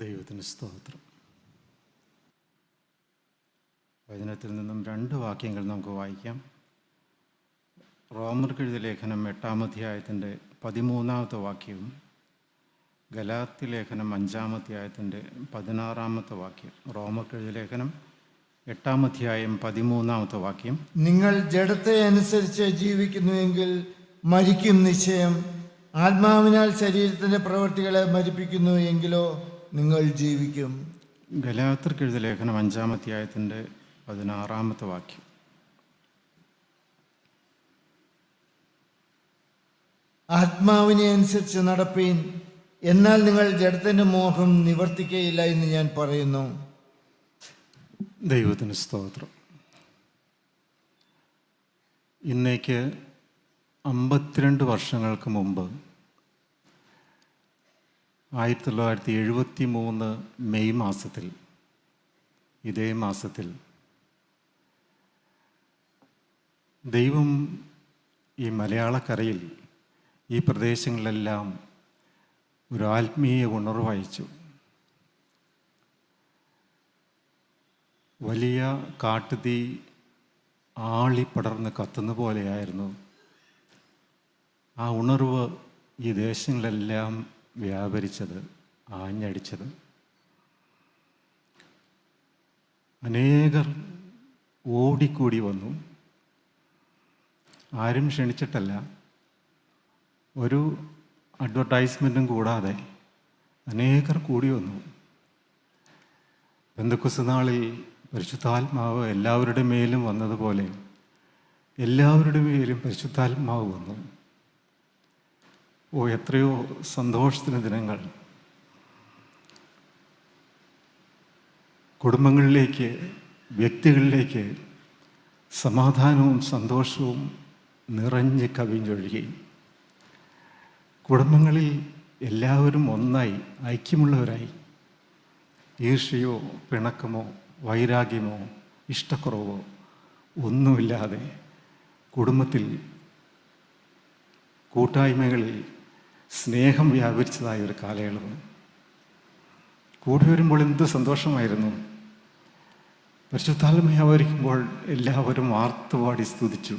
ദൈവത്തിന് സ്തോത്രം. വചനത്തിൽ നിന്നും രണ്ട് വാക്യങ്ങൾ നമുക്ക് വായിക്കാം. റോമർക്കെഴുതിയ ലേഖനം എട്ടാമധ്യായത്തിന്റെ പതിമൂന്നാമത്തെ വാക്യവും ഗലാത്തി ലേഖനം അഞ്ചാമധ്യായത്തിന്റെ പതിനാറാമത്തെ വാക്യം. റോമർക്കെഴുതിയ ലേഖനം എട്ടാമധ്യായം പതിമൂന്നാമത്തെ വാക്യം. നിങ്ങൾ ജഡത്തെ അനുസരിച്ച് ജീവിക്കുന്നുവെങ്കിൽ മരിക്കും നിശ്ചയം. ആത്മാവിനാൽ ശരീരത്തിന്റെ പ്രവൃത്തികളെ മരിപ്പിക്കുന്നു എങ്കിലോ നിങ്ങൾ ജീവിക്കും. ഗലാത്തർക്കെഴുതിയ ലേഖനം അഞ്ചാം അധ്യായത്തിന്റെ പതിനാറാമത്തെ വാക്യം. ആത്മാവിനെ അനുസരിച്ച് നടപ്പീൻ. എന്നാൽ നിങ്ങൾ ജഡത്തിന്റെ മോഹം നിവർത്തിക്കയില്ല എന്ന് ഞാൻ പറയുന്നു. ദൈവത്തിന് സ്തോത്രം. ഇന്നേക്ക് അമ്പത്തിരണ്ട് വർഷങ്ങൾക്ക് മുമ്പ് ആയിരത്തി തൊള്ളായിരത്തി എഴുപത്തി മൂന്ന് മെയ് മാസത്തിൽ ഇതേ മാസത്തിൽ ദൈവം ഈ മലയാളക്കരയിൽ ഈ പ്രദേശങ്ങളിലെല്ലാം ഒരു ആത്മീയ ഉണർവയച്ചു വലിയ കാട്ടുതീ ആളിപ്പടർന്ന് കത്തുന്ന പോലെയായിരുന്നു. ആ ഉണർവ് ഈ ദേശങ്ങളിലെല്ലാം വ്യാപരിച്ചത് ആഞ്ഞടിച്ചത്. അനേകർ ഓടിക്കൂടി വന്നു. ആരും ക്ഷണിച്ചിട്ടല്ല. ഒരു അഡ്വർടൈസ്മെന്റും കൂടാതെ അനേകർ കൂടി വന്നു. ബന്ധുക്കുസ് നാളിൽ പരിശുദ്ധാത്മാവ് എല്ലാവരുടെ മേലും വന്നതുപോലെ എല്ലാവരുടെ മേലും പരിശുദ്ധാത്മാവ് വന്നു. ഓ എത്രയോ സന്തോഷത്തിന് ദിനങ്ങൾ. കുടുംബങ്ങളിലേക്ക് വ്യക്തികളിലേക്ക് സമാധാനവും സന്തോഷവും നിറഞ്ഞ് കവിഞ്ഞൊഴുകി കുടുംബങ്ങളിൽ എല്ലാവരും ഒന്നായി ഐക്യമുള്ളവരായി. ഈർഷയോ പിണക്കമോ വൈരാഗ്യമോ ഇഷ്ടക്കുറവോ ഒന്നുമില്ലാതെ കുടുംബത്തിൽ കൂട്ടായ്മകളിൽ സ്നേഹം വ്യാപരിച്ചതായ ഒരു കാലയളവ്. കൂടി വരുമ്പോൾ എന്ത് സന്തോഷമായിരുന്നു. പരിശുദ്ധാത്മ വ്യാപരിക്കുമ്പോൾ എല്ലാവരും ആർത്തുപാടി സ്തുതിച്ചു.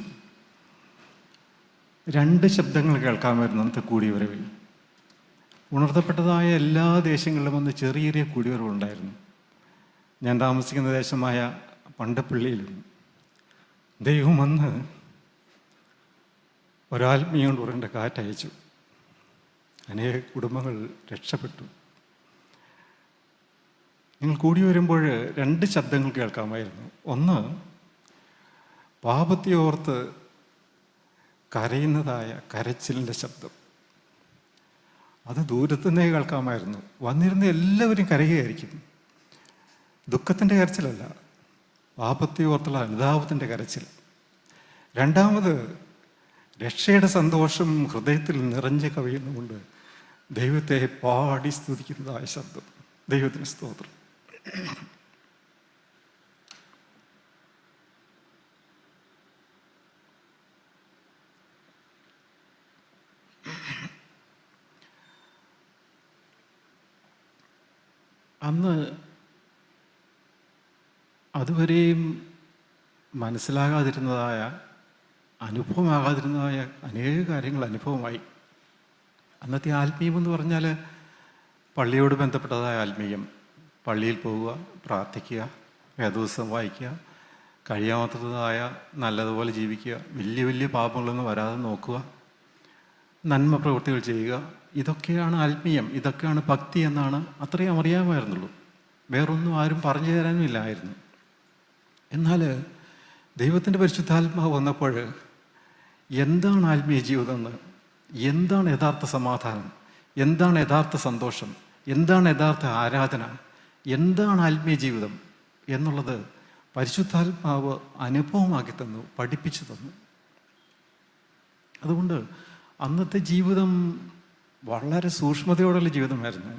രണ്ട് ശബ്ദങ്ങൾ കേൾക്കാമായിരുന്നു അന്നത്തെ കൂടിയവരവിൽ ഉണർത്തപ്പെട്ടതായ എല്ലാ ദേശങ്ങളിലും വന്ന് ചെറിയ ചെറിയ കൂടിയവരവുണ്ടായിരുന്നു ഞാൻ താമസിക്കുന്ന ദേശമായ പണ്ടപ്പള്ളിയിലും ദൈവം വന്ന് ഒരാത്മീയം ഉറണ്ട കാറ്റയച്ചു. അനേക കുടുംബങ്ങൾ രക്ഷപ്പെട്ടു. നിങ്ങൾ കൂടി വരുമ്പോൾ രണ്ട് ശബ്ദങ്ങൾ കേൾക്കാമായിരുന്നു. ഒന്ന് പാപത്തെ ഓർത്ത് കരയുന്നതായ കരച്ചിലിന്റെ ശബ്ദം. അത് ദൂരത്തുനിന്നേ കേൾക്കാമായിരുന്നു. വന്നിരുന്ന എല്ലാവരും കരയുകയായിരിക്കും. ദുഃഖത്തിന്റെ കരച്ചിലല്ല പാപത്തെ ഓർത്തുള്ള അനുതാപത്തിന്റെ കരച്ചിൽ. രണ്ടാമത് രക്ഷയുടെ സന്തോഷം ഹൃദയത്തിൽ നിറഞ്ഞു കവിയുന്നുകൊണ്ട് ദൈവത്തെ പാടി സ്തുതിക്കുന്നതായ ശബ്ദം. ദൈവത്തിന് സ്തോത്രം. അന്ന് അതുവരെയും മനസ്സിലാകാതിരുന്നതായ അനുഭവമാകാതിരുന്നതായ അനേക കാര്യങ്ങൾ അനുഭവമായി. അന്നത്തെ ആത്മീയം എന്ന് പറഞ്ഞാൽ പള്ളിയോട് ബന്ധപ്പെട്ടതായ ആത്മീയം. പള്ളിയിൽ പോവുക പ്രാർത്ഥിക്കുക വേദോത്സവം വായിക്കുക കഴിയാത്തതായ നല്ലതുപോലെ ജീവിക്കുക വലിയ വലിയ പാപങ്ങളൊന്നും വരാതെ നോക്കുക നന്മ പ്രവൃത്തികൾ ചെയ്യുക ഇതൊക്കെയാണ് ആത്മീയം ഇതൊക്കെയാണ് ഭക്തി എന്നാണ് അത്രയും അറിയാമായിരുന്നുള്ളൂ. വേറൊന്നും ആരും പറഞ്ഞു തരാനും ഇല്ലായിരുന്നു എന്നാൽ ദൈവത്തിന്റെ പരിശുദ്ധാത്മാവ് വന്നപ്പോൾ എന്താണ് ആത്മീയ ജീവിതം എന്ന് എന്താണ് യഥാർത്ഥ സമാധാനം? എന്താണ് യഥാർത്ഥ സന്തോഷം? എന്താണ് യഥാർത്ഥ ആരാധന? എന്താണ് ആത്മീയ ജീവിതം? എന്നുള്ളത് പരിശുദ്ധാത്മാവ് അനുഭവമാക്കി തന്നു പഠിപ്പിച്ചു തന്നു. അതുകൊണ്ട് അന്നത്തെ ജീവിതം വളരെ സൂക്ഷ്മതയോടുള്ള ജീവിതമായിരുന്നു.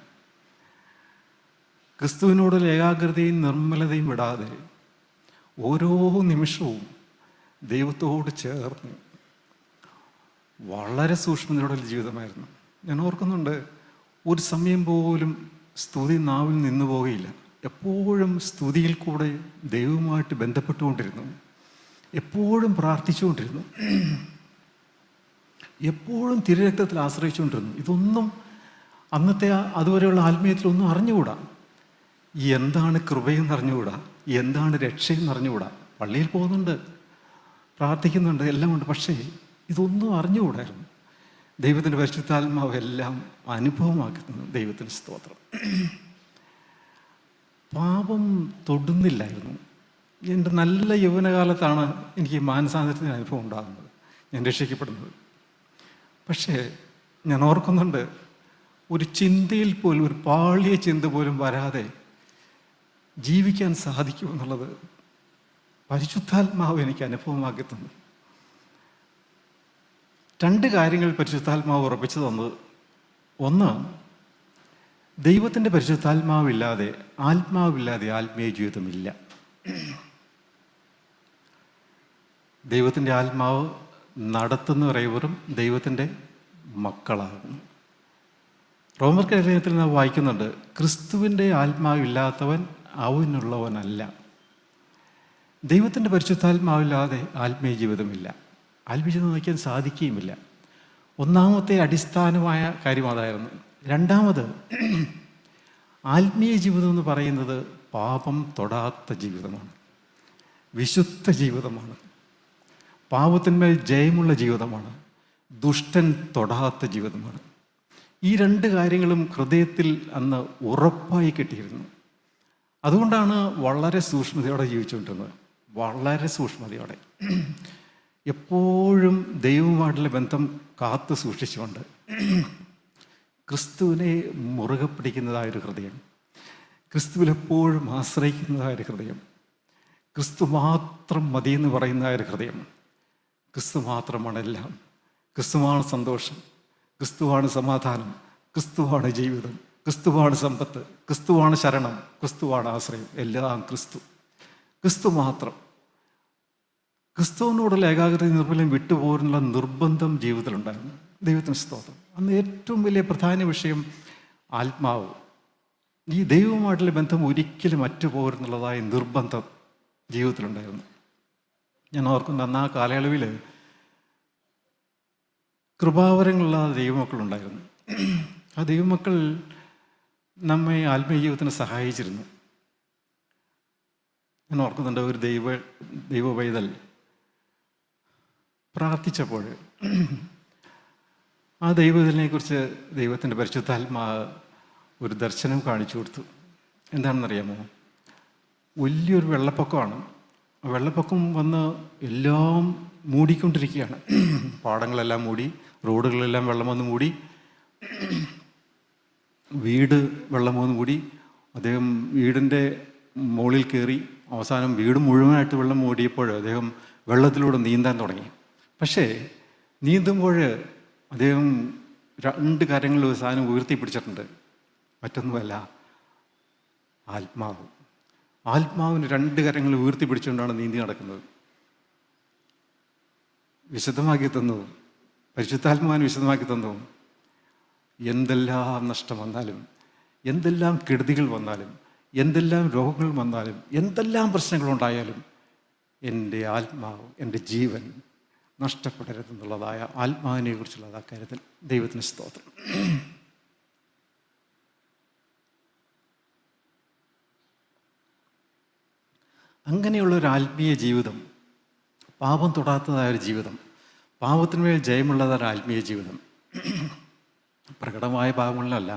ക്രിസ്തുവിനോടുള്ള ഏകാഗ്രതയും നിർമ്മലതയും വിടാതെ ഓരോ നിമിഷവും ദൈവത്തോട് ചേർന്ന് വളരെ സൂക്ഷ്മതയോടുള്ള ജീവിതമായിരുന്നു. ഞാൻ ഓർക്കുന്നുണ്ട് ഒരു സമയം പോലും സ്തുതി നാവിൽ നിന്നു പോവുകയില്ല എപ്പോഴും സ്തുതിയിൽ കൂടെ ദൈവവുമായിട്ട് ബന്ധപ്പെട്ടുകൊണ്ടിരുന്നു. എപ്പോഴും പ്രാർത്ഥിച്ചുകൊണ്ടിരുന്നു. എപ്പോഴും തിരുരക്തത്തിൽ ആശ്രയിച്ചുകൊണ്ടിരുന്നു. ഇതൊന്നും അന്നത്തെ അതുവരെയുള്ള ആത്മീയത്തിലൊന്നും അറിഞ്ഞുകൂടാ. എന്താണ് കൃപയെന്ന് അറിഞ്ഞുകൂടാ. എന്താണ് രക്ഷയെന്ന് അറിഞ്ഞുകൂടാ. പള്ളിയിൽ പോകുന്നുണ്ട് പ്രാർത്ഥിക്കുന്നുണ്ട് എല്ലാം ഉണ്ട്. പക്ഷേ ഇതൊന്നും അറിഞ്ഞുകൂടായിരുന്നു. ദൈവത്തിന്റെ പരിശുദ്ധാത്മാവ് എല്ലാം അനുഭവമാക്കുന്നു ദൈവത്തിന് സ്തോത്രം. പാപം തൊടുന്നില്ലായിരുന്നു. എന്റെ നല്ല യൗവനകാലത്താണ് എനിക്ക് മാനസാന്തരത്തിന് അനുഭവം ഉണ്ടാകുന്നത്. ഞാൻ രക്ഷിക്കപ്പെടുന്നത്. പക്ഷേ ഞാൻ ഓർക്കുന്നുണ്ട് ഒരു ചിന്തയിൽ പോലും ഒരു പാളിയ ചിന്ത പോലും വരാതെ ജീവിക്കാൻ സാധിക്കുമെന്നുള്ളത് പരിശുദ്ധാത്മാവ് എനിക്ക് അനുഭവമാക്കി തന്നു. രണ്ട് കാര്യങ്ങൾ പരിശുദ്ധാത്മാവ് ഉറപ്പിച്ചു തന്നത്. ഒന്ന് ദൈവത്തിന്റെ പരിശുദ്ധാത്മാവില്ലാതെ ആത്മാവില്ലാതെ ആത്മീയ ജീവിതമില്ല. ദൈവത്തിന്റെ ആത്മാവ് നടത്തുന്നവരേവരും ദൈവത്തിന്റെ മക്കളാകുന്നു. റോമർ ലേഖനത്തിൽ നാം വായിക്കുന്നുണ്ട് ക്രിസ്തുവിന്റെ ആത്മാവില്ലാത്തവൻ അവനുള്ളവനല്ല. ദൈവത്തിന്റെ പരിശുദ്ധാത്മാവില്ലാതെ ആത്മീയ ജീവിതമില്ല. ജീവിതം നയിക്കാൻ സാധിക്കുകയുമില്ല. ഒന്നാമത്തെ അടിസ്ഥാനമായ കാര്യം അതായിരുന്നു. രണ്ടാമത് ആത്മീയ ജീവിതം എന്ന് പറയുന്നത് പാപം തൊടാത്ത ജീവിതമാണ്. വിശുദ്ധ ജീവിതമാണ്. പാപത്തിന്മേൽ ജയമുള്ള ജീവിതമാണ്. ദുഷ്ടൻ തൊടാത്ത ജീവിതമാണ്. ഈ രണ്ട് കാര്യങ്ങളും ഹൃദയത്തിൽ അന്ന് ഉറപ്പായി കിട്ടിയിരുന്നു. അതുകൊണ്ടാണ് വളരെ സൂക്ഷ്മതയോടെ ജീവിച്ചുകൊണ്ടിരുന്നത്. വളരെ സൂക്ഷ്മതയോടെ. എപ്പോഴും ദൈവവുമായിട്ടുള്ള ബന്ധം കാത്തു സൂക്ഷിച്ചുകൊണ്ട് ക്രിസ്തുവിനെ മുറുകെ പിടിക്കുന്നതായൊരു ഹൃദയം ക്രിസ്തുവിലെപ്പോഴും ആശ്രയിക്കുന്നതായൊരു ഹൃദയം ക്രിസ്തു മാത്രം മതി എന്ന് പറയുന്നതായൊരു ഹൃദയം. ക്രിസ്തു മാത്രമാണ് എല്ലാം. ക്രിസ്തുവാണ് സന്തോഷം. ക്രിസ്തുവാണ് സമാധാനം. ക്രിസ്തുവാണ് ജീവിതം. ക്രിസ്തുവാണ് സമ്പത്ത്. ക്രിസ്തുവാണ് ശരണം. ക്രിസ്തുവാണ് ആശ്രയം. എല്ലാം ക്രിസ്തു. ക്രിസ്തു മാത്രം. ക്രിസ്തുവിനോടുള്ള ഏകാഗ്രത നിർമ്മലം വിട്ടുപോകാനുള്ള നിർബന്ധം ജീവിതത്തിലുണ്ടായിരുന്നു. ദൈവത്തിന് സ്തോത്രം. അന്ന് ഏറ്റവും വലിയ പ്രധാന വിഷയം ആത്മാവ്. ഈ ദൈവവുമായിട്ടുള്ള ബന്ധം ഒരിക്കലും അറ്റുപോരുന്നുള്ളതായ നിർബന്ധം ജീവിതത്തിലുണ്ടായിരുന്നു. ഞാൻ ഓർക്കുന്ന അന്ന് ആ കാലയളവിൽ കൃപാവരങ്ങളുള്ള ദൈവമക്കളുണ്ടായിരുന്നു. ആ ദൈവമക്കൾ നമ്മെ ആത്മീയ ജീവിതത്തിന് സഹായിച്ചിരുന്നു. ഞാൻ ഓർക്കുന്നുണ്ട് ഒരു ദൈവ ദൈവ പൈതൽ പ്രാർത്ഥിച്ചപ്പോൾ ആ ദൈവത്തിനെക്കുറിച്ച് ദൈവത്തിന്റെ പരിശുദ്ധാത്മാ ഒരു ദർശനം കാണിച്ചു കൊടുത്തു. എന്താണെന്നറിയാമോ? വലിയൊരു വെള്ളപ്പൊക്കമാണ്. വെള്ളപ്പൊക്കം വന്ന് എല്ലാം മൂടിക്കൊണ്ടിരിക്കുകയാണ്. പാടങ്ങളെല്ലാം മൂടി റോഡുകളെല്ലാം വെള്ളം വന്ന് മൂടി വീട് വെള്ളം വന്ന് മൂടി അദ്ദേഹം വീടിന്റെ മുകളിൽ കയറി അവസാനം വീട് മുഴുവനായിട്ട് വെള്ളം മൂടിയപ്പോൾ അദ്ദേഹം വെള്ളത്തിലൂടെ നീന്താൻ തുടങ്ങി. പക്ഷേ നീന്തുമ്പോൾ അദ്ദേഹം രണ്ട് കാര്യങ്ങൾ ഒരു സാധനം ഉയർത്തി പിടിച്ചിട്ടുണ്ട്. മറ്റൊന്നുമല്ല ആത്മാവ്. ആത്മാവിന് രണ്ട് കരങ്ങൾ ഉയർത്തി പിടിച്ചുകൊണ്ടാണ് നീന്തി നടക്കുന്നത്. വിശദമാക്കി തന്നു പരിശുദ്ധാത്മാവിന് വിശദമാക്കി തന്നു. എന്തെല്ലാം നഷ്ടം വന്നാലും എന്തെല്ലാം കെടുതികൾ വന്നാലും എന്തെല്ലാം രോഗങ്ങൾ വന്നാലും എന്തെല്ലാം പ്രശ്നങ്ങളുണ്ടായാലും എന്റെ ആത്മാവ് എന്റെ ജീവൻ നഷ്ടപ്പെടരുതെന്നുള്ളതായ ആത്മാവിനെ കുറിച്ചുള്ളത് ആ കാര്യത്തിൽ ദൈവത്തിന് സ്തോത്രം. അങ്ങനെയുള്ള ഒരു ആത്മീയ ജീവിതം പാപം തൊടാത്തതായ ഒരു ജീവിതം പാപത്തിന്മേൽ ജയമുള്ളതായ ഒരു ആത്മീയ ജീവിതം പ്രകടമായ പാപങ്ങളിലല്ല.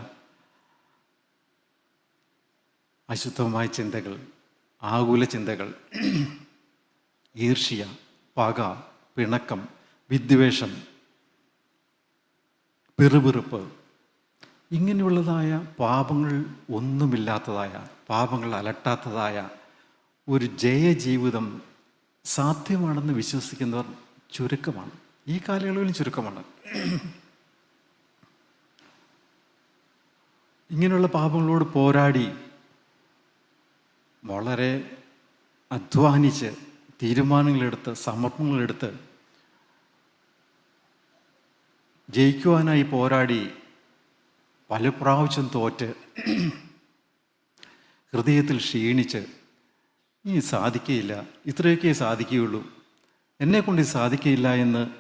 അശുദ്ധമായ ചിന്തകൾ ആകുല ചിന്തകൾ ഈർഷ്യ പക പിണക്കം വിദ്വേഷം പെറുപിറുപ്പ്. ഇങ്ങനെയുള്ളതായ പാപങ്ങൾ ഒന്നുമില്ലാത്തതായ പാപങ്ങൾ അലട്ടാത്തതായ ഒരു ജയജീവിതം സാധ്യമാണെന്ന് വിശ്വസിക്കുന്നവർ ചുരുക്കമാണ്. ഈ കാലയളവിൽ ചുരുക്കമാണ്. ഇങ്ങനെയുള്ള പാപങ്ങളോട് പോരാടി വളരെ അധ്വാനിച്ച് തീരുമാനങ്ങളെടുത്ത് സമർപ്പണങ്ങളെടുത്ത് ജയിക്കുവാനായി പോരാടി പല പ്രാവശ്യം തോറ്റ് ഹൃദയത്തിൽ ക്ഷീണിച്ച് ഇനി സാധിക്കുകയില്ല ഇത്രയൊക്കെ സാധിക്കുകയുള്ളൂ. എന്നെക്കൊണ്ട് ഇത് സാധിക്കുകയില്ല എന്ന്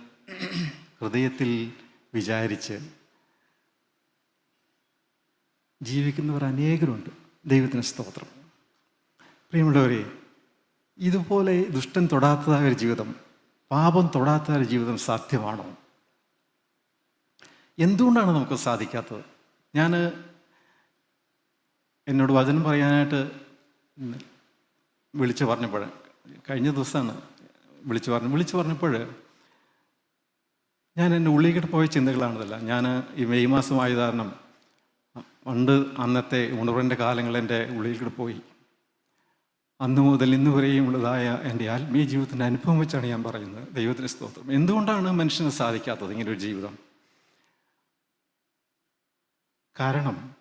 ഹൃദയത്തിൽ വിചാരിച്ച് ജീവിക്കുന്നവർ അനേകരുണ്ട്. ദൈവത്തിന് സ്തോത്രം. പ്രിയമുള്ളവരെ ഇതുപോലെ ദുഷ്ടൻ തൊടാത്തതായ ഒരു ജീവിതം പാപം തൊടാത്ത ഒരു ജീവിതം സാധ്യമാണോ? എന്തുകൊണ്ടാണ് നമുക്ക് സാധിക്കാത്തത്? ഞാൻ എന്നോട് വചനം പറയാനായിട്ട് വിളിച്ചു പറഞ്ഞപ്പോൾ കഴിഞ്ഞ ദിവസമാണ് വിളിച്ചു പറഞ്ഞു വിളിച്ചു പറഞ്ഞപ്പോൾ ഞാൻ എന്റെ ഉള്ളിലേക്ക് പോയ ചിന്തകളാണിതല്ല. ഞാൻ ഈ മെയ് മാസമായ കാരണം പണ്ട് അന്നത്തെ ഉണർവിന്റെ കാലങ്ങൾ എന്റെ ഉള്ളിലേക്ക് പോയി. അന്ന് മുതൽ ഇന്ന് വരെയും ഉള്ളതായ എന്റെ ആത്മീയ ജീവിതത്തിന്റെ അനുഭവം വെച്ചാണ് ഞാൻ പറയുന്നത്. ദൈവത്തിന് സ്തോത്രം. എന്തുകൊണ്ടാണ് മനുഷ്യന് സാധിക്കാത്തത് ഇങ്ങനൊരു ജീവിതം? കാരണം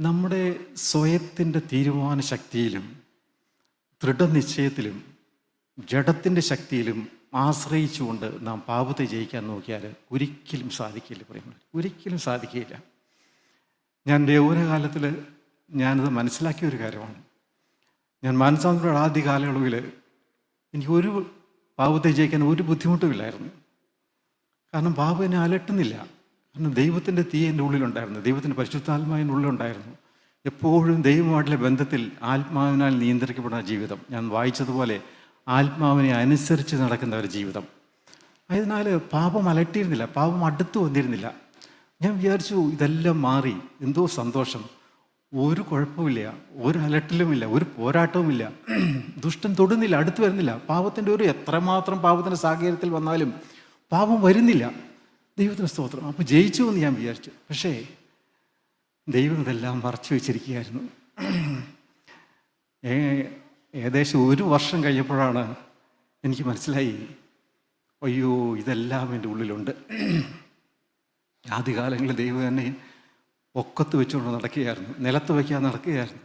നമ്മുടെ സ്വയത്തിന്റെ തീരുമാന ശക്തിയിലും ദൃഢനിശ്ചയത്തിലും ജഡത്തിന്റെ ശക്തിയിലും ആശ്രയിച്ചുകൊണ്ട് നാം പാപത്തെ ജയിക്കാൻ നോക്കിയാൽ ഒരിക്കലും സാധിക്കില്ല പറയുന്നത് ഒരിക്കലും സാധിക്കില്ല. ഞാൻ യൗവനകാലത്തിൽ ഞാനത് മനസ്സിലാക്കിയ ഒരു കാര്യമാണ്. ഞാൻ മാനസാന്തരയുടെ ആദ്യ കാലയളവിൽ എനിക്ക് ഒരു പാപത്തെ ജയിക്കാൻ ഒരു ബുദ്ധിമുട്ടുമില്ലായിരുന്നു കാരണം പാപം എന്നെ അലട്ടുന്നില്ല. കാരണം ദൈവത്തിന്റെ തീ എന്റെ ഉള്ളിലുണ്ടായിരുന്നു. ദൈവത്തിന്റെ പരിശുദ്ധാത്മാവിന്റെ ഉള്ളിലുണ്ടായിരുന്നു. എപ്പോഴും ദൈവമായിട്ടുള്ള ബന്ധത്തിൽ ആത്മാവിനാൽ നിയന്ത്രിക്കപ്പെടുന്ന ജീവിതം. ഞാൻ വായിച്ചതുപോലെ ആത്മാവിനെ അനുസരിച്ച് നടക്കുന്ന ഒരു ജീവിതം. അതിനാൽ പാപം അലട്ടിയിരുന്നില്ല. പാപം അടുത്ത് വന്നിരുന്നില്ല. ഞാൻ വിചാരിച്ചു ഇതെല്ലാം മാറി. എന്തോ സന്തോഷം. ഒരു കുഴപ്പമില്ല ഒരു അലട്ടിലുമില്ല. ഒരു പോരാട്ടവുമില്ല. ദുഷ്ടൻ തൊടുന്നില്ല. അടുത്ത് വരുന്നില്ല. പാപത്തിന്റെ ഒരു എത്രമാത്രം പാപത്തിന്റെ സാഹചര്യത്തിൽ വന്നാലും പാപം വരുന്നില്ല. ദൈവത്തിന് സ്തോത്രം. അപ്പോൾ ജയിച്ചു എന്ന് ഞാൻ വിചാരിച്ചു. പക്ഷേ ദൈവം ഇതെല്ലാം മറച്ചു വെച്ചിരിക്കുകയായിരുന്നു. ഏകദേശം ഒരു വർഷം കഴിഞ്ഞപ്പോഴാണ് എനിക്ക് മനസ്സിലായി അയ്യോ ഇതെല്ലാം എന്റെ ഉള്ളിലുണ്ട്. ആദ്യകാലങ്ങളിൽ ദൈവം തന്നെ ഒക്കത്ത് വെച്ചുകൊണ്ട് നടക്കുകയായിരുന്നു. നിലത്ത് വയ്ക്കാൻ നടക്കുകയായിരുന്നു.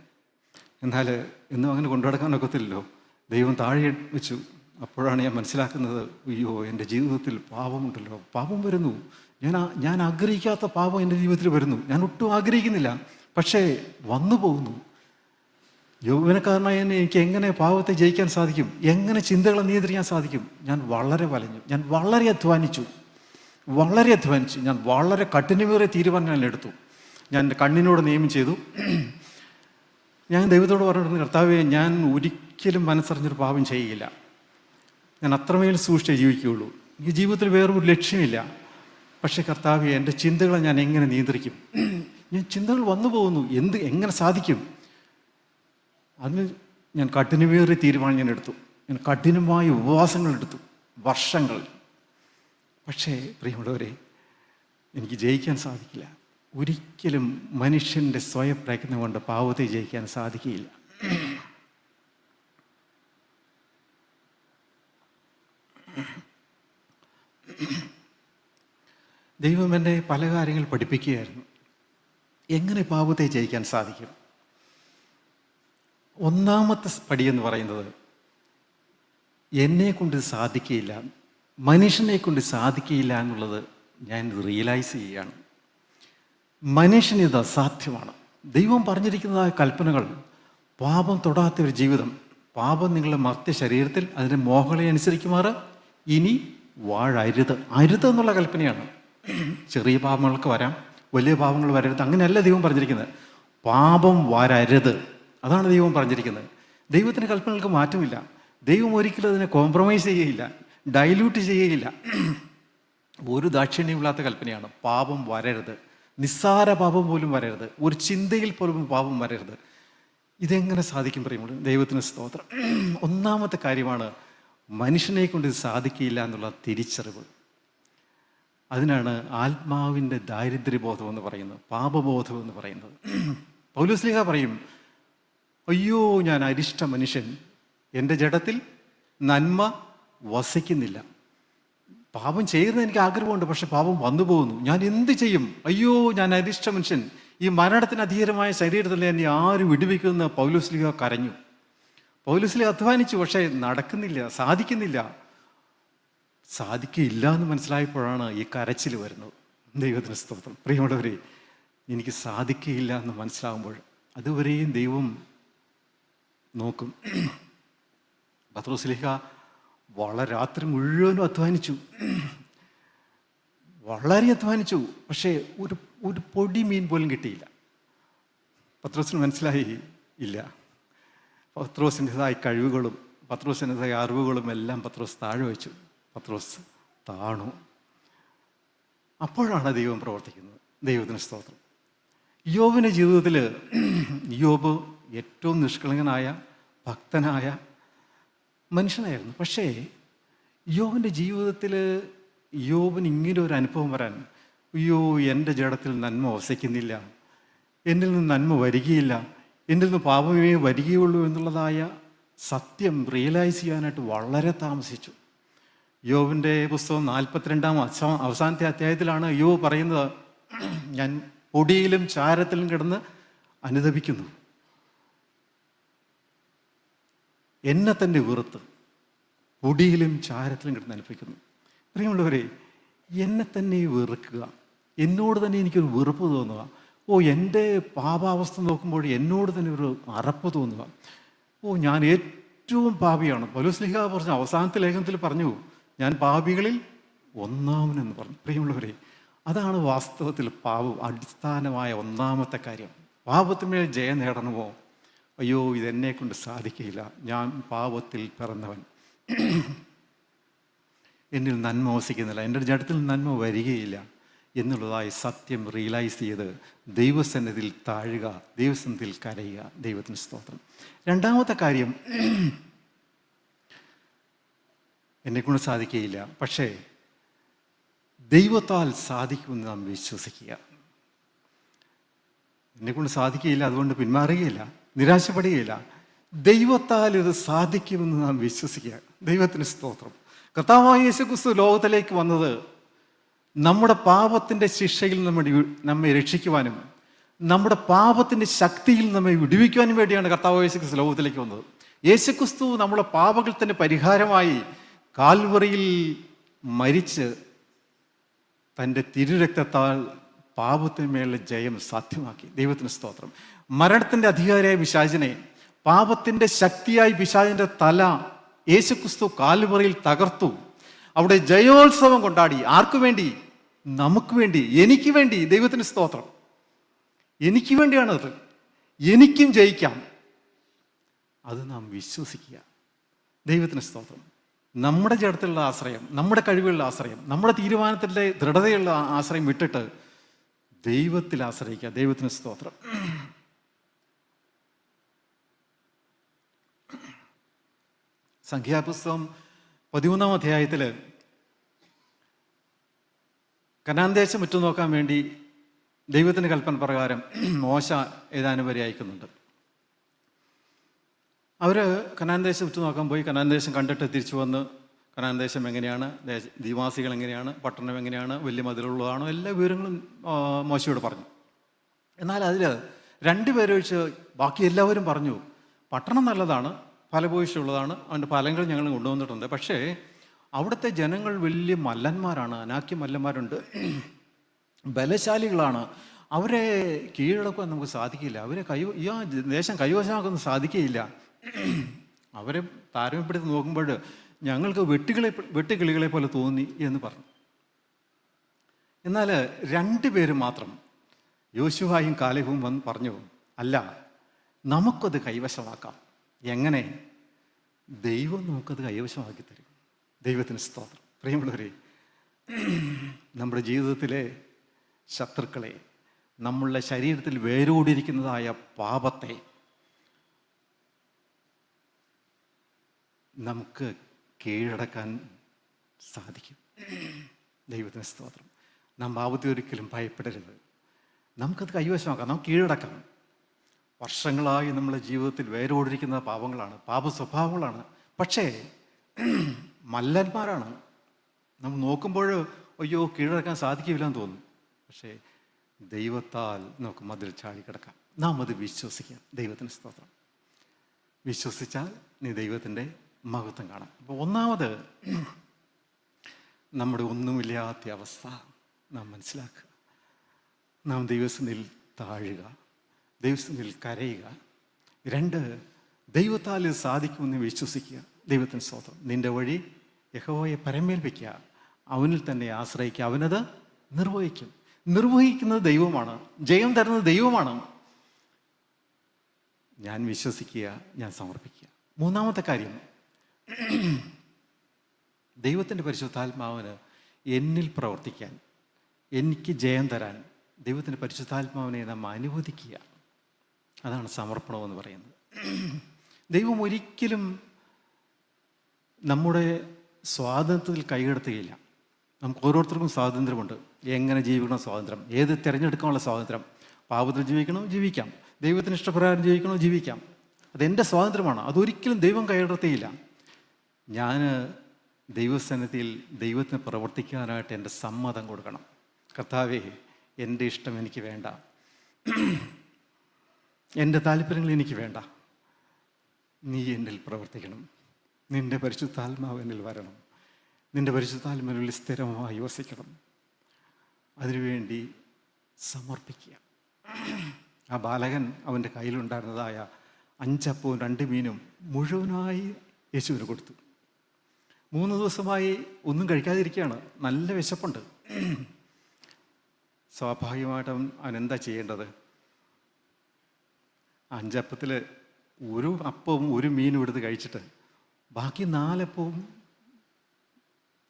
എന്നാൽ എന്നും അങ്ങനെ കൊണ്ടു നടക്കാൻ ഒക്കത്തില്ലല്ലോ. ദൈവം താഴെ വെച്ചു. അപ്പോഴാണ് ഞാൻ മനസ്സിലാക്കുന്നത് അയ്യോ എന്റെ ജീവിതത്തിൽ പാപമുണ്ടല്ലോ പാപം വരുന്നു. ഞാൻ ഞാൻ ആഗ്രഹിക്കാത്ത പാപം എന്റെ ജീവിതത്തിൽ വരുന്നു. ഞാൻ ഒട്ടും ആഗ്രഹിക്കുന്നില്ല. പക്ഷേ വന്നു പോകുന്നു. യൗവനക്കാരനായ എന്നെ എനിക്ക് എങ്ങനെ പാപത്തെ ജയിക്കാൻ സാധിക്കും? എങ്ങനെ ചിന്തകളെ നിയന്ത്രിക്കാൻ സാധിക്കും? ഞാൻ വളരെ വലഞ്ഞു. ഞാൻ വളരെ അധ്വാനിച്ചു. വളരെ അധ്വാനിച്ചു. ഞാൻ വളരെ കഠിനമേറിയ തീരുമാനം ഞാൻ എടുത്തു. ഞാൻ എന്റെ കണ്ണിനോട് നിയമം ചെയ്തു. ഞാൻ ദൈവത്തോട് പറഞ്ഞിരുന്നു കർത്താവെ ഞാൻ ഒരിക്കലും മനസ്സറിഞ്ഞൊരു പാപം ചെയ്യുകയില്ല ഞാൻ അത്രമേൽ സൂക്ഷിച്ചേ ജീവിക്കുകയുള്ളൂ. എനിക്ക് ജീവിതത്തിൽ വേറൊരു ലക്ഷ്യമില്ല. പക്ഷേ കർത്താവ് എന്റെ ചിന്തകളെ ഞാൻ എങ്ങനെ നിയന്ത്രിക്കും? ഞാൻ ചിന്തകൾ വന്നു പോകുന്നു. എന്ത് എങ്ങനെ സാധിക്കും? അതിന് ഞാൻ കഠിനമേറിയ തീരുമാനം ഞാൻ എടുത്തു. ഞാൻ കഠിനമായ ഉപവാസങ്ങൾ എടുത്തു. വർഷങ്ങൾ. പക്ഷേ പ്രിയമുള്ളവരെ എനിക്ക് ജയിക്കാൻ സാധിക്കില്ല. ഒരിക്കലും മനുഷ്യന്റെ സ്വയപ്രയത്നം കൊണ്ട് പാവത്തെ ജയിക്കാൻ സാധിക്കുകയില്ല. ദൈവം എന്നെ പല കാര്യങ്ങൾ പഠിപ്പിക്കുകയായിരുന്നു. എങ്ങനെ പാപത്തെ ജയിക്കാൻ സാധിക്കും? ഒന്നാമത്തെ പടി എന്ന് പറയുന്നത് എന്നെ കൊണ്ട് സാധിക്കുകയില്ല മനുഷ്യനെ കൊണ്ട് സാധിക്കുകയില്ല എന്നുള്ളത് ഞാൻ റിയലൈസ് ചെയ്യുകയാണ്. മനുഷ്യന് ഇത് അസാധ്യമാണ്. ദൈവം പറഞ്ഞിരിക്കുന്നതായ കൽപ്പനകൾ പാപം തൊടാത്ത ഒരു ജീവിതം പാപം നിങ്ങളുടെ മർത്യ ശരീരത്തിൽ അതിന്റെ മോഹളെ അനുസരിക്കുമാറ് ഇനി വാഴരുത്. അരുത് എന്നുള്ള കൽപ്പനയാണ്. ചെറിയ പാപങ്ങൾക്ക് വരാം വലിയ പാപങ്ങൾ വരരുത്. അങ്ങനെയല്ല ദൈവം പറഞ്ഞിരിക്കുന്നത്. പാപം വരരുത്. അതാണ് ദൈവം പറഞ്ഞിരിക്കുന്നത്. ദൈവത്തിന്റെ കൽപ്പനകൾക്ക് മാറ്റമില്ല. ദൈവം ഒരിക്കലും അതിനെ കോംപ്രമൈസ് ചെയ്യുകയില്ല ഡൈല്യൂട്ട് ചെയ്യുകയില്ല. ഒരു ദാക്ഷിണ്യമില്ലാത്ത കൽപ്പനയാണ് പാപം വരരുത്. നിസ്സാര പാപം പോലും വരരുത്. ഒരു ചിന്തയിൽ പോലും പാപം വരരുത്. ഇതെങ്ങനെ സാധിക്കും പറയുമ്പോൾ ദൈവത്തിന് സ്തോത്രം. ഒന്നാമത്തെ കാര്യമാണ് മനുഷ്യനെ കൊണ്ട് ഇത് സാധിക്കില്ല എന്നുള്ള തിരിച്ചറിവ്. അതിനാണ് ആത്മാവിന്റെ ദാരിദ്ര്യബോധം എന്ന് പറയുന്നത് പാപബോധം എന്ന് പറയുന്നത്. പൗലുസ്ലിഹ പറയും അയ്യോ ഞാൻ അരിഷ്ട മനുഷ്യൻ. എന്റെ ജഡത്തിൽ നന്മ വസിക്കുന്നില്ല. പാപം ചെയ്യുന്നത് എനിക്ക് ആഗ്രഹമുണ്ട് പക്ഷെ പാപം വന്നു പോകുന്നു. ഞാൻ എന്ത് ചെയ്യും? അയ്യോ ഞാൻ അരിഷ്ട മനുഷ്യൻ. ഈ മരണത്തിന് അധീരമായ ശരീരത്തിൽ എന്നെ ആര് വിടുവിക്കുന്ന പൗലുസ്ലിഹ കരഞ്ഞു. പൗലുസ്ലിഹ അധ്വാനിച്ചു പക്ഷേ നടക്കുന്നില്ല സാധിക്കുന്നില്ല. സാധിക്കില്ല എന്ന് മനസ്സിലായപ്പോഴാണ് ഈ കരച്ചിൽ വരുന്നത്. ദൈവത്തിന് സ്തോത്രം. പ്രിയമുള്ളവരെ എനിക്ക് സാധിക്കില്ല എന്ന് മനസ്സിലാകുമ്പോൾ അതുവരെയും ദൈവം നോക്കും. പത്രോസ്ലിഹ വളരെ രാത്രി മുഴുവനും അധ്വാനിച്ചു. വളരെ അധ്വാനിച്ചു. പക്ഷേ ഒരു ഒരു പൊടി മീൻ പോലും കിട്ടിയില്ല. പത്രോസിന് മനസ്സിലായി ഇല്ല. പത്രോസിന്റെതായ കഴിവുകളും പത്രോസിന്റെതായ അറിവുകളും എല്ലാം പത്രോസ് താഴെ വെച്ചു. പത്രോസ് താണു. അപ്പോഴാണ് ദൈവം പ്രവർത്തിക്കുന്നത്. ദൈവത്തിന് സ്തോത്രം. യോബിന്റെ ജീവിതത്തിൽ യോബ് ഏറ്റവും നിഷ്കളങ്കനായ ഭക്തനായ മനുഷ്യനായിരുന്നു. പക്ഷേ യോബിന്റെ ജീവിതത്തിൽ യോബിന് ഇങ്ങനെ ഒരു അനുഭവം വരാൻ അയ്യോ എന്റെ ജഡത്തിൽ നന്മ വസിക്കുന്നില്ല. എന്നിൽ നിന്ന് നന്മ വരികയില്ല. എന്നിൽ നിന്ന് പാപമേ വരികയുള്ളൂ എന്നുള്ളതായ സത്യം റിയലൈസ് ചെയ്യാനായിട്ട് വളരെ താമസിച്ചു. യോബിന്റെ പുസ്തകം നാൽപ്പത്തിരണ്ടാം അച്ഛ- അവസാനത്തെ അധ്യായത്തിലാണ് യോ പറയുന്നത് ഞാൻ പൊടിയിലും ചാരത്തിലും കിടന്ന് അനുദപിക്കുന്നു. എന്നെ തന്നെ വെറുത്ത് പൊടിയിലും ചാരത്തിലും കിടന്ന് അനുഭവിക്കുന്നു. പ്രിയമുള്ളവരെ എന്നെ തന്നെ വെറുക്കുക എന്നോട് തന്നെ എനിക്കൊരു വെറുപ്പ് തോന്നുക ഓ എന്റെ പാപാവസ്ഥ നോക്കുമ്പോൾ എന്നോട് തന്നെ ഒരു അറപ്പ് തോന്നുക. ഓ ഞാൻ ഏറ്റവും പാപിയാണ്. പൗലോസ്ലിഹ പറഞ്ഞ അവസാനത്തെ ലേഖനത്തിൽ പറഞ്ഞു ഞാൻ പാപികളിൽ ഒന്നാമനെന്ന് പറഞ്ഞു. പ്രിയമുള്ളവരെ അതാണ് വാസ്തവത്തിൽ പാപം അടിസ്ഥാനമായ ഒന്നാമത്തെ കാര്യം. പാപത്തിന്മേൽ ജയം നേടണമോ? അയ്യോ ഇതെന്നെ കൊണ്ട് സാധിക്കില്ല ഞാൻ പാപത്തിൽ പിറന്നവൻ. എന്നിൽ നന്മ വസിക്കുന്നില്ല. എന്റെ ജഡത്തിൽ നന്മ വരികയില്ല എന്നുള്ളതായി സത്യം റിയലൈസ് ചെയ്ത് ദൈവസന്നിധിയിൽ താഴുക ദൈവസന്നിധിയിൽ കരയുക. ദൈവത്തിന് സ്തോത്രം. രണ്ടാമത്തെ കാര്യം എന്നെക്കൊണ്ട് സാധിക്കുകയില്ല. പക്ഷേ ദൈവത്താൽ സാധിക്കുമെന്ന് നാം വിശ്വസിക്കുക. എന്നെക്കൊണ്ട് സാധിക്കുകയില്ല അതുകൊണ്ട് പിന്മാറുകയില്ല നിരാശപ്പെടുകയില്ല. ദൈവത്താൽ ഇത് സാധിക്കുമെന്ന് നാം വിശ്വസിക്കുക. ദൈവത്തിന് സ്തോത്രം. കർത്താവായ യേശുക്രിസ്തു ലോകത്തിലേക്ക് വന്നത് നമ്മുടെ പാപത്തിന്റെ ശിക്ഷയിൽ നമ്മുടെ നമ്മെ രക്ഷിക്കുവാനും നമ്മുടെ പാപത്തിന്റെ ശക്തിയിൽ നമ്മെ വിടുവിക്കുവാനും വേണ്ടിയാണ് കർത്താവ് യേശുക്രിസ്തു ലോകത്തിലേക്ക് വന്നത്. യേശുക്രിസ്തു നമ്മുടെ പാപങ്ങളുടെ പരിഹാരമായി കാൽവറിയിൽ മരിച്ച് തന്റെ തിരുരക്തത്താൽ പാപത്തിന്മേലുള്ള ജയം സാധ്യമാക്കി. ദൈവത്തിന് സ്തോത്രം. മരണത്തിന്റെ അധികാരിയായ വിശാചനെ പാപത്തിന്റെ ശക്തിയായി വിശാചന്റെ തല യേശുക്രിസ്തു കാൽവറിയിൽ തകർത്തു. അവിടെ ജയോത്സവം കൊണ്ടാടി. ആർക്കു വേണ്ടി? നമുക്ക് വേണ്ടി. എനിക്ക് വേണ്ടി. ദൈവത്തിന് സ്തോത്രം. എനിക്ക് വേണ്ടിയാണത്. എനിക്കും ജയിക്കാം. അത് നാം വിശ്വസിക്കുക. ദൈവത്തിന് സ്തോത്രം. നമ്മുടെ ജഡത്തിലുള്ള ആശ്രയം നമ്മുടെ കഴിവുകളുടെ ആശ്രയം നമ്മുടെ തീരുമാനത്തിന്റെ ദൃഢതയുള്ള ആശ്രയം വിട്ടിട്ട് ദൈവത്തിൽ ആശ്രയിക്കുക. ദൈവത്തിന് സ്തോത്രം. സംഖ്യാപുസ്തകം പതിമൂന്നാം അധ്യായത്തിൽ കനാന്തേശം ഉറ്റുനോക്കാൻ വേണ്ടി ദൈവത്തിന്റെ കൽപ്പന പ്രകാരം മോശ ഏതാനും വരെ അയക്കുന്നുണ്ട്. അവർ കനാൻ ദേശം നോക്കാൻ പോയി. കനാൻ ദേശം കണ്ടിട്ട് തിരിച്ചു വന്ന് കനാൻ ദേശം എങ്ങനെയാണ്? നിവാസികൾ എങ്ങനെയാണ്? പട്ടണം എങ്ങനെയാണ്? വലിയ മതിലുള്ളതാണോ? എല്ലാ വിവരങ്ങളും മോശയോട് പറഞ്ഞു. എന്നാൽ അതിൽ രണ്ടുപേരെ വെച്ച് ബാക്കി എല്ലാവരും പറഞ്ഞു പട്ടണം നല്ലതാണ് ഫലഭൂഷുള്ളതാണ് അതിന്റെ ഫലങ്ങൾ ഞങ്ങൾ കൊണ്ടുവന്നിട്ടുണ്ട്. പക്ഷേ അവിടുത്തെ ജനങ്ങൾ വലിയ മല്ലന്മാരാണ് അനാക്കി മല്ലന്മാരുണ്ട്. ബലശാലികളാണ്. അവരെ കീഴടക്കുവാൻ നമുക്ക് സാധിക്കില്ല. അവരെ കൈ ഈ ദേശം കൈവശമാക്കാൻ സാധിക്കുകയില്ല. അവരെ താരമ്യപ്പെടുത്തി നോക്കുമ്പോൾ ഞങ്ങൾക്ക് വെട്ടുകളെ വെട്ടുകിളികളെ പോലെ തോന്നി എന്ന് പറഞ്ഞു. എന്നാൽ രണ്ടുപേര് മാത്രം യോശുവായും കാലവും വന്ന് പറഞ്ഞു അല്ല നമുക്കത് കൈവശമാക്കാം. എങ്ങനെ? ദൈവം നമുക്കത് കൈവശമാക്കി തരും. ദൈവത്തിന് സ്തോത്രം. പ്രിയമുള്ളവരെ നമ്മുടെ ജീവിതത്തിലെ ശത്രുക്കളെ നമ്മളുടെ ശരീരത്തിൽ വേരോടിയിരിക്കുന്നതായ പാപത്തെ നമുക്ക് കീഴടക്കാൻ സാധിക്കും. ദൈവത്തിന് സ്തോത്രം. നാം പാപത്തെ ഒരിക്കലും ഭയപ്പെടരുത്. നമുക്കത് കൈവശമാക്കാം നമുക്ക് കീഴടക്കാം. വർഷങ്ങളായി നമ്മുടെ ജീവിതത്തിൽ വേരോടിരിക്കുന്ന പാപങ്ങളാണ്. പാപ സ്വഭാവങ്ങളാണ് പക്ഷേ മല്ലന്മാരാണ്. നമ്മൾ നോക്കുമ്പോൾ അയ്യോ കീഴടക്കാൻ സാധിക്കില്ല എന്ന് തോന്നും. പക്ഷേ ദൈവത്താൽ നമുക്ക് മതിൽ ചാടിക്കിടക്കാം നാം അത് വിശ്വസിക്കാം. ദൈവത്തിന് സ്തോത്രം. വിശ്വസിച്ചാൽ നീ ദൈവത്തിന്റെ മഹത്വം കാണാം. അപ്പോൾ ഒന്നാമത് നമ്മുടെ ഒന്നുമില്ലാത്ത അവസ്ഥ നാം മനസ്സിലാക്കുക. നാം ദൈവസനിൽ താഴുക ദൈവസനിൽ കരയുക. രണ്ട് ദൈവത്താൽ സാധിക്കുമെന്ന് വിശ്വസിക്കുക. ദൈവത്തിന് സ്വതം നിന്റെ വഴി യഹോവയെ പരമേൽപ്പിക്കുക. അവനിൽ തന്നെ ആശ്രയിക്കുക. അവനത് നിർവഹിക്കും. നിർവഹിക്കുന്നത് ദൈവമാണ്. ജയം തരുന്നത് ദൈവമാണ്. ഞാൻ വിശ്വസിക്കുക ഞാൻ സമർപ്പിക്കുക. മൂന്നാമത്തെ കാര്യം ദൈവത്തിന്റെ പരിശുദ്ധാത്മാവിന് എന്നിൽ പ്രവർത്തിക്കാൻ എനിക്ക് ജയം തരാൻ ദൈവത്തിന്റെ പരിശുദ്ധാത്മാവിനെ നാം അനുവദിക്കുക. അതാണ് സമർപ്പണം എന്ന് പറയുന്നത്. ദൈവം ഒരിക്കലും നമ്മുടെ സ്വാതന്ത്ര്യത്തിൽ കൈകടത്തുകയില്ല നമുക്ക് ഓരോരുത്തർക്കും സ്വാതന്ത്ര്യമുണ്ട്. എങ്ങനെ ജീവിക്കണം സ്വാതന്ത്ര്യം? ഏത് തിരഞ്ഞെടുക്കാനുള്ള സ്വാതന്ത്ര്യം? പാപത്തിൽ ജീവിക്കണോ? ജീവിക്കാം. ദൈവത്തിന് ഇഷ്ടപ്രകാരം ജീവിക്കണോ? ജീവിക്കാം. അതെന്റെ സ്വാതന്ത്ര്യമാണ്. അതൊരിക്കലും ദൈവം കൈകടത്തുകയില്ല ഞാൻ ദൈവസന്നിധിയിൽ ദൈവത്തിന് പ്രവർത്തിക്കാനായിട്ട് എന്റെ സമ്മതം കൊടുക്കണം. കർത്താവേ എന്റെ ഇഷ്ടം എനിക്ക് വേണ്ട. എന്റെ താല്പര്യങ്ങൾ എനിക്ക് വേണ്ട. നീ എന്നിൽ പ്രവർത്തിക്കണം. നിന്റെ പരിശുദ്ധാത്മാവ് എന്നിൽ വരണം. നിന്റെ പരിശുദ്ധാത്മാവിൽ സ്ഥിരമായി വസിക്കണം. അതിനുവേണ്ടി സമർപ്പിക്കുക. ആ ബാലകൻ അവന്റെ കയ്യിലുണ്ടായിരുന്നതായ അഞ്ചപ്പവും രണ്ട് മീനും മുഴുവനായി യേശുവിന് കൊടുത്തു. മൂന്ന് ദിവസമായി ഒന്നും കഴിക്കാതിരിക്കുകയാണ്. നല്ല വിശപ്പുണ്ട്. സ്വാഭാവികമായിട്ടും അവൻ ചെയ്യേണ്ടത്? അഞ്ചപ്പത്തിൽ ഒരു അപ്പവും ഒരു മീനും എടുത്ത് കഴിച്ചിട്ട് ബാക്കി നാലപ്പവും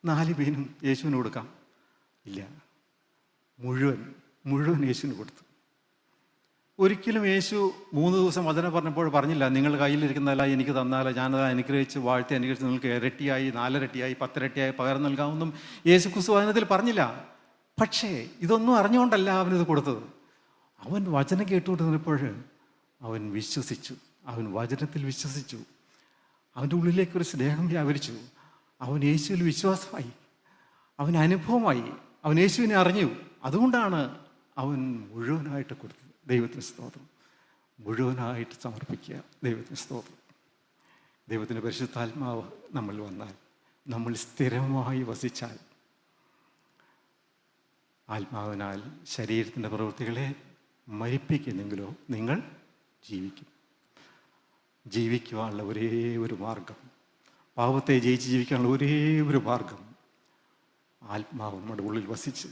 നാല് മീനും യേശുവിന് കൊടുക്കാം. ഇല്ല. മുഴുവൻ മുഴുവൻ യേശുവിന് കൊടുത്തു. ഒരിക്കലും യേശു മൂന്ന് ദിവസം വചനം പറഞ്ഞപ്പോൾ പറഞ്ഞില്ല നിങ്ങൾ കയ്യിലിരിക്കുന്നതല്ല എനിക്ക് തന്നാല ഞാനത് അനുഗ്രഹിച്ച് വാഴ്ത്തി അനുഗ്രഹിച്ച് നിങ്ങൾക്ക് ഇരട്ടിയായി നാലരട്ടിയായി പത്തിരട്ടിയായി പകരം നൽകാമെന്നും യേശു ക്രിസ്തു വചനത്തിൽ പറഞ്ഞില്ല. പക്ഷേ ഇതൊന്നും അറിഞ്ഞുകൊണ്ടല്ല അവനിത് കൊടുത്തത്. അവൻ വചനം കേട്ടുകൊണ്ടിരുന്നപ്പോൾ അവൻ വിശ്വസിച്ചു. അവൻ വചനത്തിൽ വിശ്വസിച്ചു. അവന്റെ ഉള്ളിലേക്ക് ഒരു സ്നേഹം വ്യാപരിച്ചു. അവൻ യേശുവിൽ വിശ്വാസമായി. അവൻ അനുഭവമായി. അവൻ യേശുവിനെ അറിഞ്ഞു. അതുകൊണ്ടാണ് അവൻ മുഴുവനായിട്ട് കൊടുത്തത്. ദൈവത്തിന് സ്തോത്രം. മുഴുവനായിട്ട് സമർപ്പിക്കുക. ദൈവത്തിന് സ്തോത്രം. ദൈവത്തിന്റെ പരിശുദ്ധാത്മാവ് നമ്മൾ വന്നാൽ നമ്മൾ സ്ഥിരമായി വസിച്ചാൽ ആത്മാവിനാൽ ശരീരത്തിന്റെ പ്രവൃത്തികളെ മരിപ്പിക്കുന്നെങ്കിലോ നിങ്ങൾ ജീവിക്കും. ജീവിക്കുവാനുള്ള ഒരേ ഒരു മാർഗം പാവത്തെ ജയിച്ച് ജീവിക്കാനുള്ള ഒരേ ഒരു മാർഗം ആത്മാവ് നമ്മുടെ ഉള്ളിൽ വസിച്ച്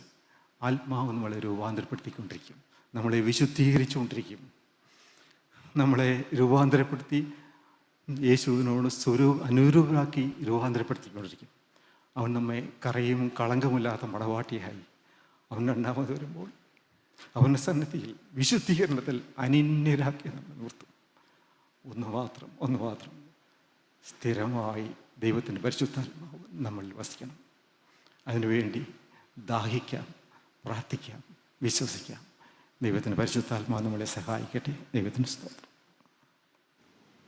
ആത്മാവ് നമ്മളെ രൂപാന്തരപ്പെടുത്തിക്കൊണ്ടിരിക്കും. നമ്മളെ വിശുദ്ധീകരിച്ചുകൊണ്ടിരിക്കും. നമ്മളെ രൂപാന്തരപ്പെടുത്തി യേശുവിനോട് സ്വരൂ അനുരൂപരാക്കി രൂപാന്തരപ്പെടുത്തിക്കൊണ്ടിരിക്കും. അവൻ നമ്മെ കറയും കളങ്കമില്ലാത്ത മടവാട്ടിയായി. അവൻ രണ്ടാമത് വരുമ്പോൾ അവന്റെ സന്നദ്ധിയിൽ വിശുദ്ധീകരണത്തിൽ അനിന്യരാക്കി നമ്മൾ നിർത്തും. ഒന്ന് മാത്രം ഒന്ന് മാത്രം സ്ഥിരമായി ദൈവത്തിന്റെ പരിശുദ്ധാത്മാവ് നമ്മൾ വസിക്കണം. അതിനുവേണ്ടി ദാഹിക്കാം പ്രാർത്ഥിക്കാം വിശ്വസിക്കാം. ദൈവത്തിന്റെ പരിശുദ്ധാത്മാവ് നമ്മളെ സഹായിക്കട്ടെ. ദൈവത്തിന് സ്തോത്രം.